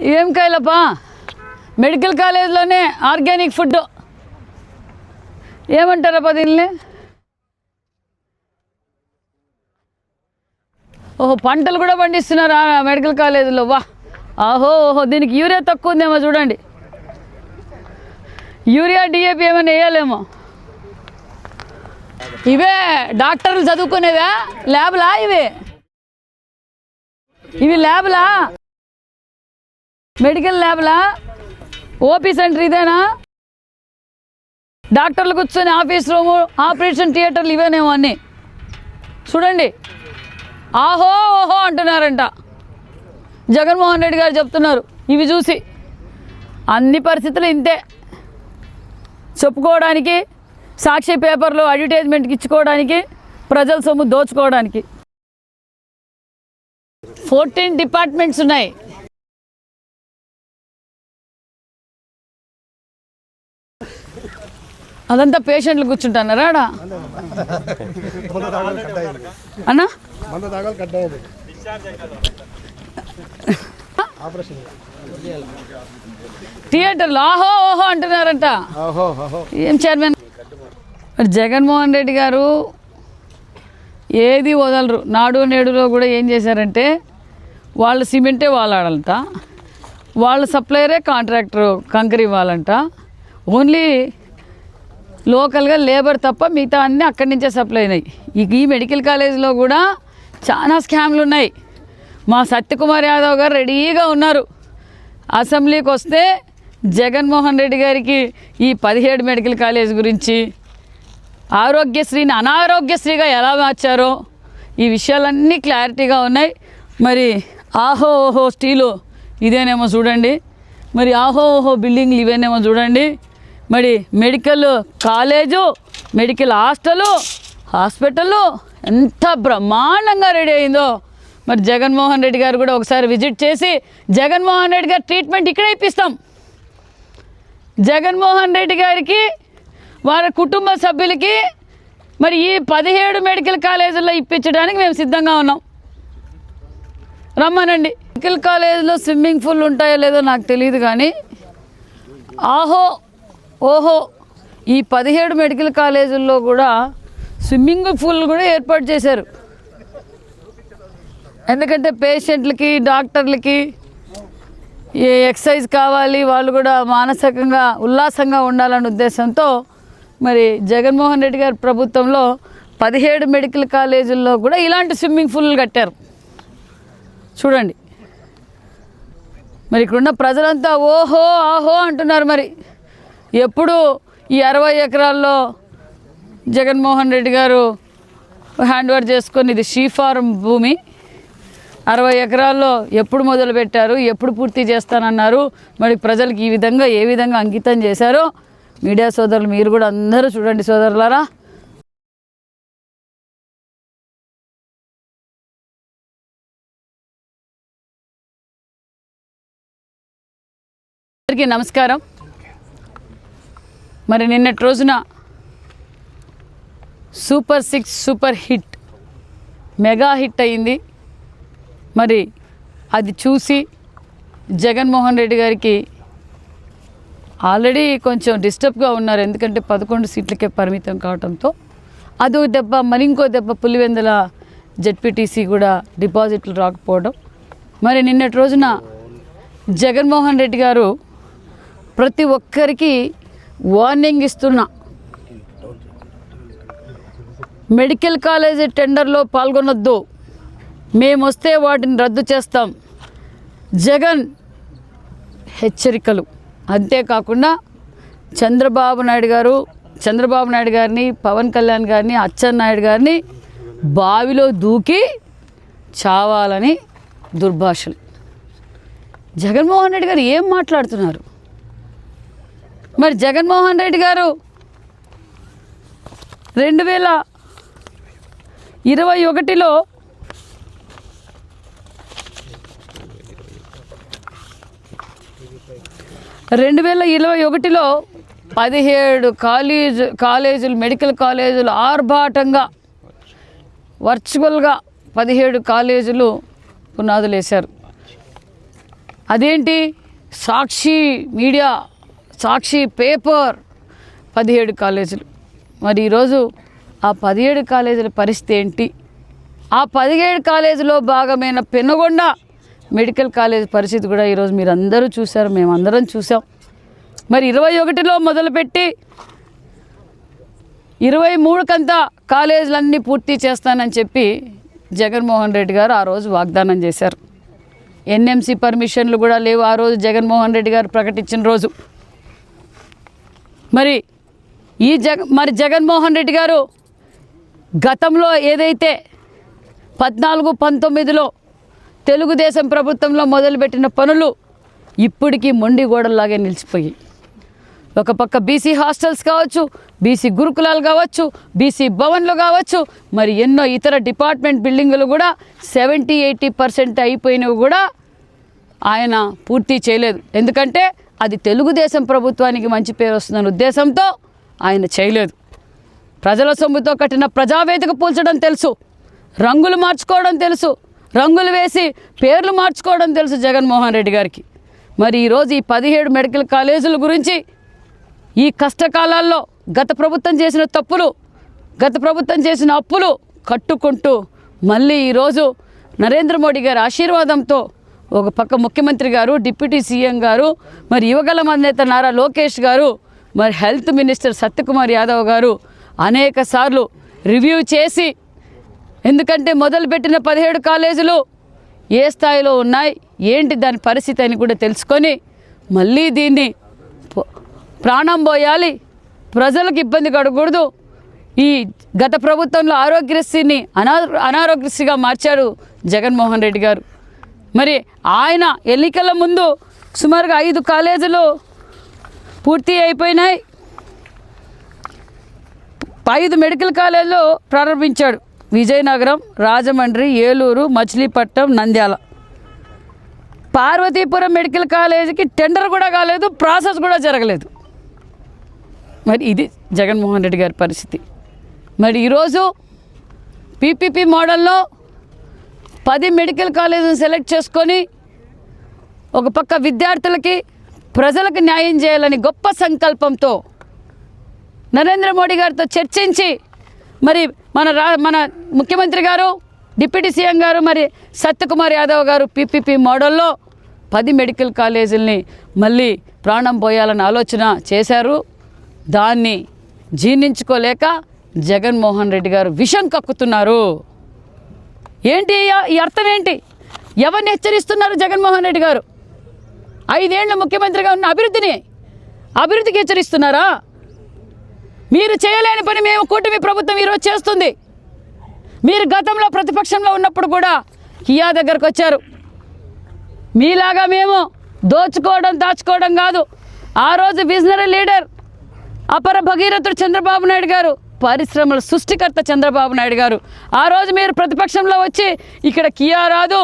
ఏం కాయలప్పా? మెడికల్ కాలేజ్లోనే ఆర్గానిక్ ఫుడ్. ఏమంటారప్పా దీన్ని? ఓహో పంటలు కూడా పండిస్తున్నారు మెడికల్ కాలేజీలో? వా. ఆహో ఓహో దీనికి యూరియా తక్కువ ఉందేమో చూడండి. యూరియా డిఏపి ఏమైనా వేయాలేమో. ఇవే డాక్టర్లు చదువుకునేవా? ల్యాబ్లా ఇవి? ఇవి ల్యాబ్లా? మెడికల్ ల్యాబ్లా? ఓపీ సెంటర్ ఇదేనా? డాక్టర్లు కూర్చొని ఆఫీస్ రూము ఆపరేషన్ థియేటర్లు ఇవేనేమో అన్నీ. చూడండి. ఆహో ఓహో అంటున్నారంట. జగన్మోహన్ రెడ్డి గారు చెప్తున్నారు. ఇవి చూసి. అన్ని పరిస్థితులు ఇంతే. చెప్పుకోవడానికి సాక్షి పేపర్లు అడ్వర్టైజ్మెంట్కి ఇచ్చుకోవడానికి ప్రజల సొమ్ము దోచుకోవడానికి. ఫోర్టీన్ డిపార్ట్మెంట్స్ ఉన్నాయి. అదంతా పేషెంట్లు కూర్చుంటున్నారా ఆడ? అన్నా? మంద తాగాలి ఆహో ఓహో అంటున్నారంట. ఏం చైర్మన్? మరి జగన్మోహన్ రెడ్డి గారు ఏది వదలరు. నాడు నేడులో కూడా ఏం చేశారంటే వాళ్ళ సిమెంటే వాళ్ళు ఆడాలంట వాళ్ళ సప్లయరే కాంట్రాక్టర్ కంకర్ ఇవ్వాలంట. ఓన్లీ లోకల్గా లేబర్ తప్ప మిగతా అన్నీ అక్కడి నుంచే సప్లై అయినాయి. ఇక ఈ మెడికల్ కాలేజీలో కూడా చాలా స్కామ్లు ఉన్నాయి. మా సత్యకుమార్ యాదవ్ గారు రెడీగా ఉన్నారు. అసెంబ్లీకి వస్తే జగన్మోహన్ రెడ్డి గారికి ఈ పదిహేడు మెడికల్ కాలేజ్ గురించి ఆరోగ్యశ్రీని అనారోగ్యశ్రీగా ఎలా మార్చారో ఈ విషయాలన్నీ క్లారిటీగా ఉన్నాయి. మరి ఆహో ఓహో స్టీలు ఇదేనేమో చూడండి. మరి ఆహో ఓహో బిల్డింగ్లు ఇవేనేమో చూడండి. మరి medical college medical hostel hospital ఎంత బ్రహ్మాండంగా రెడీ అయిందో. మరి జగన్మోహన్ రెడ్డి గారు కూడా ఒకసారి విజిట్ చేసి జగన్మోహన్ రెడ్డి గారు ట్రీట్మెంట్ ఇక్కడే ఇప్పిస్తాం. జగన్మోహన్ రెడ్డి గారికి వారి కుటుంబ సభ్యులకి మరి ఈ పదిహేడు మెడికల్ కాలేజీల్లో ఇప్పించడానికి మేము సిద్ధంగా ఉన్నాం. రమ్మనండి. మెడికల్ కాలేజీలో స్విమ్మింగ్ పూల్ ఉంటాయో లేదో నాకు తెలియదు కానీ ఆహో ఓహో ఈ పదిహేడు మెడికల్ కాలేజీల్లో కూడా స్విమ్మింగ్ పూల్ కూడా ఏర్పాటు చేశారు. ఎందుకంటే పేషెంట్లకి డాక్టర్లకి ఏ ఎక్సర్సైజ్ కావాలి వాళ్ళు కూడా మానసికంగా ఉల్లాసంగా ఉండాలనే ఉద్దేశంతో మరి జగన్మోహన్ రెడ్డి గారి ప్రభుత్వంలో పదిహేడు మెడికల్ కాలేజీల్లో కూడా ఇలాంటి స్విమ్మింగ్ పూల్ కట్టారు. చూడండి. మరి ఇక్కడున్న ప్రజలంతా ఓహో ఆహో అంటున్నారు మరి. ఎప్పుడు ఈ అరవై ఎకరాల్లో జగన్మోహన్ రెడ్డి గారు హ్యాండ్ ఓవర్ చేసుకొని ఇది షీ ఫార్మ్ భూమి. అరవై ఎకరాల్లో ఎప్పుడు మొదలు పెట్టారు ఎప్పుడు పూర్తి చేస్తానన్నారు మరి ప్రజలకు ఈ విధంగా ఏ విధంగా అంకితం చేశారో మీడియా సోదరులు మీరు కూడా అందరూ చూడండి సోదరులారా. అందరికీ నమస్కారం. మరి నిన్నటి రోజున super six super hit mega hit అయింది. మరి అది చూసి జగన్మోహన్ రెడ్డి గారికి ఆల్రెడీ కొంచెం డిస్టర్బ్గా ఉన్నారు. ఎందుకంటే పదకొండు సీట్లకే పరిమితం కావడంతో అదో దెబ్బ మరి ఇంకో దెబ్బ పులివెందుల జెడ్పీటీసీ కూడా డిపాజిట్లు రాకపోవడం. మరి నిన్నటి రోజున జగన్మోహన్ రెడ్డి గారు ప్రతి ఒక్కరికి వార్నింగ్ ఇస్తున్నా. మెడికల్ కాలేజీ టెండర్లో పాల్గొనొద్దు. మేము వస్తే వాటిని రద్దు చేస్తాం. జగన్ హెచ్చరికలు. అంతేకాకుండా చంద్రబాబు నాయుడు గారు చంద్రబాబు నాయుడు గారిని పవన్ కళ్యాణ్ గారిని అచ్చెన్నాయుడు గారిని బావిలో దూకి చావాలని దుర్భాషలు. జగన్మోహన్ రెడ్డి గారు ఏం మాట్లాడుతున్నారు? మరి జగన్మోహన్ రెడ్డి గారు రెండు వేల ఇరవై ఒకటిలో రెండు వేల ఇరవై ఒకటిలో పదిహేడు కాలేజ్ కాలేజీలు మెడికల్ కాలేజీలు ఆర్భాటంగా వర్చువల్గా పదిహేడు కాలేజీలు పునాదులు వేశారు అదేంటి? సాక్షి మీడియా సాక్షి పేపర్ పదిహేడు కాలేజీలు. మరి ఈరోజు ఆ పదిహేడు కాలేజీల పరిస్థితి ఏంటి? ఆ పదిహేడు కాలేజీలో భాగమైన పెనుగొండ మెడికల్ కాలేజ్ పరిస్థితి కూడా ఈరోజు మీరు అందరూ చూశారు మేమందరం చూసాం మరి ఇరవై ఒకటిలో మొదలుపెట్టి ఇరవై మూడుకంతా కాలేజీలన్నీ పూర్తి చేస్తానని చెప్పి జగన్మోహన్ రెడ్డి గారు ఆ రోజు వాగ్దానం చేశారు. ఎన్ఎంసి పర్మిషన్లు కూడా లేవు ఆ రోజు జగన్మోహన్ రెడ్డి గారు ప్రకటించిన రోజు. మరి ఈ జగ మరి జగన్మోహన్ రెడ్డి గారు గతంలో ఏదైతే పద్నాలుగు పంతొమ్మిదిలో తెలుగుదేశం ప్రభుత్వంలో మొదలుపెట్టిన పనులు ఇప్పటికీ మొండి గోడల్లాగే నిలిచిపోయి ఒక పక్క బీసీ హాస్టల్స్ కావచ్చు బీసీ గురుకులాలు కావచ్చు బీసీ భవన్లు కావచ్చు మరి ఎన్నో ఇతర డిపార్ట్మెంట్ బిల్డింగులు కూడా సెవెంటీ ఎయిటీ పర్సెంట్ అయిపోయినవి కూడా ఆయన పూర్తి చేయలేదు. ఎందుకంటే అది తెలుగుదేశం ప్రభుత్వానికి మంచి పేరు వస్తుందన్న ఉద్దేశంతో ఆయన చేయలేదు. ప్రజల సొమ్ముతో కట్టిన ప్రజావేదిక పూల్చడం తెలుసు. రంగులు మార్చుకోవడం తెలుసు. రంగులు వేసి పేర్లు మార్చుకోవడం తెలుసు జగన్మోహన్ రెడ్డి గారికి. మరి ఈరోజు ఈ పదిహేడు మెడికల్ కాలేజీల గురించి ఈ కష్టకాలాల్లో గత ప్రభుత్వం చేసిన తప్పులు గత ప్రభుత్వం చేసిన అప్పులు కట్టుకుంటూ మళ్ళీ ఈరోజు నరేంద్ర మోడీ గారి ఆశీర్వాదంతో ఒక పక్క ముఖ్యమంత్రి గారు డిప్యూటీ సీఎం గారు మరి యువగల నేత నారా లోకేష్ గారు మరి హెల్త్ మినిస్టర్ సత్యకుమార్ యాదవ్ గారు అనేక సార్లు రివ్యూ చేసి ఎందుకంటే మొదలుపెట్టిన పదిహేడు కాలేజీలు ఏ స్థాయిలో ఉన్నాయి ఏంటి దాని పరిస్థితి అని కూడా తెలుసుకొని మళ్ళీ దీన్ని ప్రాణం పోయాలి ప్రజలకు ఇబ్బంది కడకూడదు ఈ గత ప్రభుత్వంలో ఆరోగ్యశ్రీని అనా అనారోగ్యశ్రీగా మార్చాడు జగన్మోహన్ రెడ్డి గారు. మరి ఆయన ఎన్నికల ముందు సుమారుగా ఐదు కాలేజీలు పూర్తి అయిపోయినాయి. ఐదు మెడికల్ కాలేజీలు ప్రారంభించాడు. విజయనగరం రాజమండ్రి ఏలూరు మచిలీపట్నం నంద్యాల. పార్వతీపురం మెడికల్ కాలేజీకి టెండర్ కూడా కాలేదు ప్రాసెస్ కూడా జరగలేదు. మరి ఇది జగన్మోహన్ రెడ్డి గారి పరిస్థితి. మరి ఈరోజు పీపీపీ మోడల్లో పది మెడికల్ కాలేజీని సెలెక్ట్ చేసుకొని ఒక పక్క విద్యార్థులకి ప్రజలకు న్యాయం చేయాలని గొప్ప సంకల్పంతో నరేంద్ర మోడీ గారితో చర్చించి మరి మన రా మన ముఖ్యమంత్రి గారు డిప్యూటీ సీఎం గారు మరి సత్యకుమార్ యాదవ్ గారు పీపీపీ మోడల్లో పది మెడికల్ కాలేజీల్ని మళ్ళీ ప్రాణం పోయాలని ఆలోచన చేశారు. దాన్ని జీర్ణించుకోలేక జగన్మోహన్ రెడ్డి గారు విషం కక్కుతున్నారు. ఏంటి ఈ- ఈ అర్థం ఏంటి? ఎవరిని హెచ్చరిస్తున్నారు జగన్మోహన్ రెడ్డి గారు? ఐదేళ్ళ ముఖ్యమంత్రిగా ఉన్న అభివృద్ధిని అభివృద్ధికి హెచ్చరిస్తున్నారా? మీరు చేయలేని పని మేము కూటమి ప్రభుత్వం ఈరోజు చేస్తుంది. మీరు గతంలో ప్రతిపక్షంలో ఉన్నప్పుడు కూడా కియా దగ్గరకు వచ్చారు. మీలాగా మేము దోచుకోవడం దాచుకోవడం కాదు. ఆ రోజు విజనరీ లీడర్ అపర భగీరథుడు చంద్రబాబు నాయుడు గారు పరిశ్రమల సృష్టికర్త చంద్రబాబు నాయుడు గారు. ఆ రోజు మీరు ప్రతిపక్షంలో వచ్చి ఇక్కడ కియా రాదు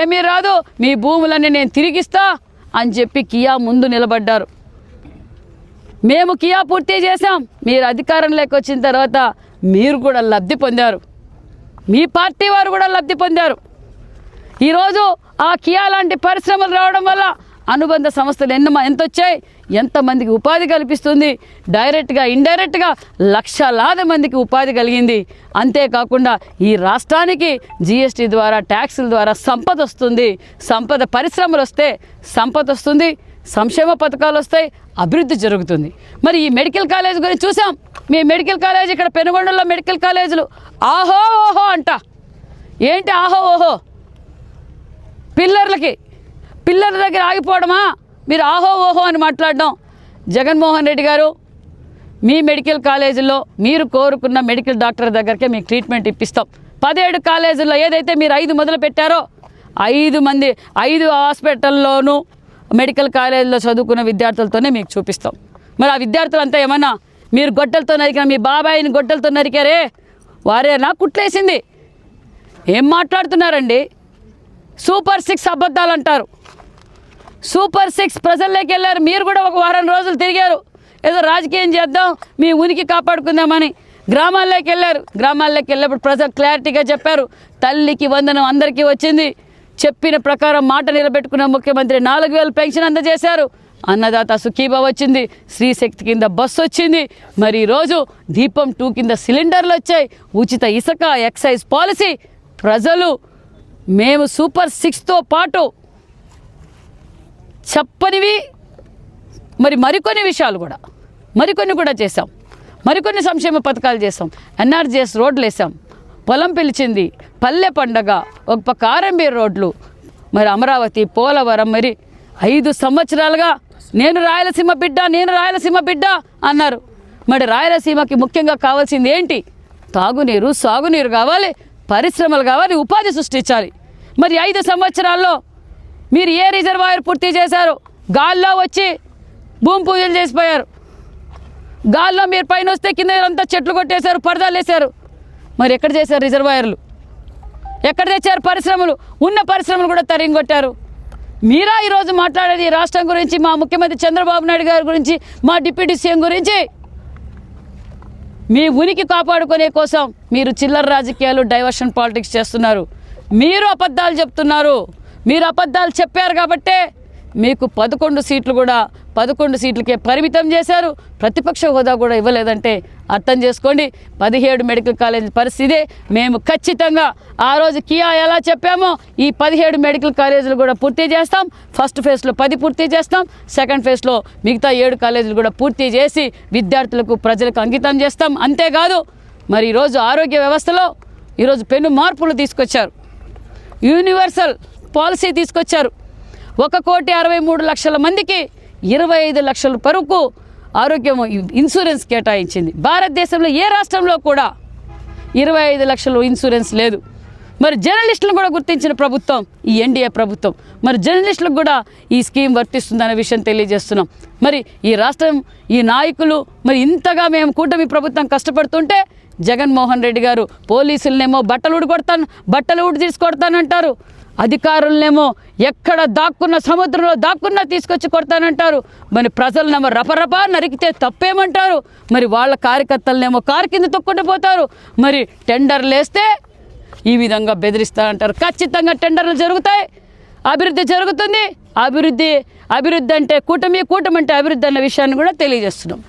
ఏమీ రాదు మీ భూములన్నీ నేను తిరిగిస్తా అని చెప్పి కియా ముందు నిలబడ్డారు. మేము కియా పూర్తి చేశాం. మీరు అధికారంలోకి వచ్చిన తర్వాత మీరు కూడా లబ్ధి పొందారు. మీ పార్టీ వారు కూడా లబ్ధి పొందారు. ఈరోజు ఆ కియా లాంటి పరిశ్రమలు రావడం వల్ల అనుబంధ సంస్థలు ఎన్నో ఎంత వచ్చాయి ఎంతమందికి ఉపాధి కల్పిస్తుంది? డైరెక్ట్గా ఇండైరెక్ట్గా లక్షలాది మందికి ఉపాధి కలిగింది. అంతేకాకుండా ఈ రాష్ట్రానికి జిఎస్టీ ద్వారా ట్యాక్సుల ద్వారా సంపద వస్తుంది. సంపద పరిశ్రమలు వస్తే సంపద వస్తుంది సంక్షేమ పథకాలు వస్తాయి అభివృద్ధి జరుగుతుంది. మరి ఈ మెడికల్ కాలేజ్ గురించి చూసాం? మీ మెడికల్ కాలేజ్ ఇక్కడ పెనుగొండలో మెడికల్ కాలేజీలు. ఆహో ఓహో అంట. ఏంటి ఆహో ఓహో? పిల్లర్లకి. పిల్లర్ల దగ్గర ఆగిపోవడమా? మీరు ఆహో ఓహో అని మాట్లాడడం జగన్మోహన్ రెడ్డి గారు మీ మెడికల్ కాలేజీలో మీరు కోరుకున్న మెడికల్ డాక్టర్ దగ్గరకే మీకు ట్రీట్మెంట్ ఇప్పిస్తాం. పదిహేడు కాలేజీల్లో ఏదైతే మీరు ఐదు మొదలు పెట్టారో ఐదు మంది ఐదు హాస్పిటల్లోనూ మెడికల్ కాలేజీలో చదువుకున్న విద్యార్థులతోనే మీకు చూపిస్తాం. మరి ఆ విద్యార్థులంతా ఏమన్నా మీరు గొడ్డలతో నరికిన మీ బాబాయిని గొడ్డలతో నరికారే? వారేనా కుట్లేసింది. ఏం మాట్లాడుతున్నారండి? సూపర్ సిక్స్ అబద్ధాలు అంటారు సూపర్ సిక్స్ ప్రజల్లోకి వెళ్ళారు. మీరు కూడా ఒక వారం రోజులు తిరిగారు. ఏదో రాజకీయం చేద్దాం మీ ఉనికి కాపాడుకుందామని గ్రామాల్లోకి వెళ్ళారు. గ్రామాల్లోకి వెళ్ళినప్పుడు ప్రజలు క్లారిటీగా చెప్పారు. తల్లికి వందనం అందరికీ వచ్చింది. చెప్పిన ప్రకారం మాట నిలబెట్టుకున్న ముఖ్యమంత్రి నాలుగు వేలు పెన్షన్ అందజేశారు. అన్నదాత సుఖీభా వచ్చింది. స్త్రీశక్తి కింద బస్సు వచ్చింది. మరి ఈరోజు దీపం టూ కింద సిలిండర్లు వచ్చాయి. ఉచిత ఇసుక ఎక్సైజ్ పాలసీ. ప్రజలు మేము సూపర్ సిక్స్తో పాటు చెప్పనివి మరి మరికొన్ని విషయాలు కూడా. మరికొన్ని కూడా చేసాం మరికొన్ని సంక్షేమ పథకాలు చేసాం ఎన్ఆర్జీఎస్ రోడ్లు వేసాం పొలం పిలిచింది పల్లె పండగ ఒక పక్క ఆర్ఎంబీ రోడ్లు మరి అమరావతి పోలవరం మరి ఐదు సంవత్సరాలుగా నేను రాయలసీమ బిడ్డ నేను రాయలసీమ బిడ్డ అన్నారు. మరి రాయలసీమకి ముఖ్యంగా కావాల్సింది ఏంటి? తాగునీరు సాగునీరు కావాలి పరిశ్రమలు కావాలి ఉపాధి సృష్టించాలి. మరి ఐదు సంవత్సరాల్లో మీరు ఏ రిజర్వాయర్ పూర్తి చేశారు గాల్లో వచ్చి భూమి పూజలు చేసిపోయారు. గాల్లో మీరు పైన వస్తే కింద అంతా చెట్లు కొట్టేశారు పరదాలు వేశారు. మరి ఎక్కడ చేశారు రిజర్వాయర్లు? ఎక్కడ తెచ్చారు పరిశ్రమలు? ఉన్న పరిశ్రమలు కూడా తరిగికొట్టారు మీరా ఈరోజు మాట్లాడేది రాష్ట్రం గురించి మా ముఖ్యమంత్రి చంద్రబాబు నాయుడు గారి గురించి మా డిప్యూటీ సీఎం గురించి? మీ ఉనికి కాపాడుకునే కోసం మీరు చిల్లర రాజకీయాలు డైవర్షన్ పాలిటిక్స్ చేస్తున్నారు. మీరు అబద్ధాలు చెప్తున్నారు. మీరు అబద్ధాలు చెప్పారు కాబట్టే మీకు పదకొండు సీట్లు కూడా పదకొండు సీట్లకే పరిమితం చేశారు. ప్రతిపక్ష హోదా కూడా ఇవ్వలేదంటే అర్థం చేసుకోండి. పదిహేడు మెడికల్ కాలేజ్ పరిస్థితి మేము ఖచ్చితంగా ఆ రోజు కియా ఎలా చెప్పామో ఈ పదిహేడు మెడికల్ కాలేజీలు కూడా పూర్తి చేస్తాం. ఫస్ట్ ఫేజ్లో పది పూర్తి చేస్తాం. సెకండ్ ఫేజ్లో మిగతా ఏడు కాలేజీలు కూడా పూర్తి చేసి విద్యార్థులకు ప్రజలకు అంకితం చేస్తాం. అంతేకాదు మరి ఈరోజు ఆరోగ్య వ్యవస్థలో ఈరోజు పెను మార్పులు తీసుకొచ్చారు. యూనివర్సల్ పాలసీ తీసుకొచ్చారు. ఒక కోటి అరవై మూడు లక్షల మందికి ఇరవై ఐదు లక్షల వరకు ఆరోగ్యం ఇన్సూరెన్స్ కేటాయించింది. భారతదేశంలో ఏ రాష్ట్రంలో కూడా ఇరవై ఐదు లక్షలు ఇన్సూరెన్స్ లేదు. మరి జర్నలిస్టులను కూడా గుర్తించిన ప్రభుత్వం ఈ ఎన్డీఏ ప్రభుత్వం. మరి జర్నలిస్టులకు కూడా ఈ స్కీమ్ వర్తిస్తుందనే విషయం తెలియజేస్తున్నాం. మరి ఈ రాష్ట్రం ఈ నాయకులు మరి ఇంతగా మేము కూటమి ప్రభుత్వం కష్టపడుతుంటే జగన్మోహన్ రెడ్డి గారు పోలీసులనేమో బట్టలు ఊడి కొడతాను బట్టలు ఊడి తీసుకొడతానంటారు అధికారులనేమో ఎక్కడ దాక్కున్న సముద్రంలో దాక్కున్నా తీసుకొచ్చి కొడతానంటారు. మరి ప్రజలనేమో రపరప నరికితే తప్పేమంటారు? మరి వాళ్ళ కార్యకర్తలనేమో కారు కింద తొక్కుంటూ పోతారు. మరి టెండర్లు వేస్తే ఈ విధంగా బెదిరిస్తారంటారు ఖచ్చితంగా టెండర్లు జరుగుతాయి. అభివృద్ధి జరుగుతుంది. అభివృద్ధి అభివృద్ధి అంటే కూటమి కూటమి అంటే అభివృద్ధి అన్న విషయాన్ని కూడా తెలియజేస్తున్నాం.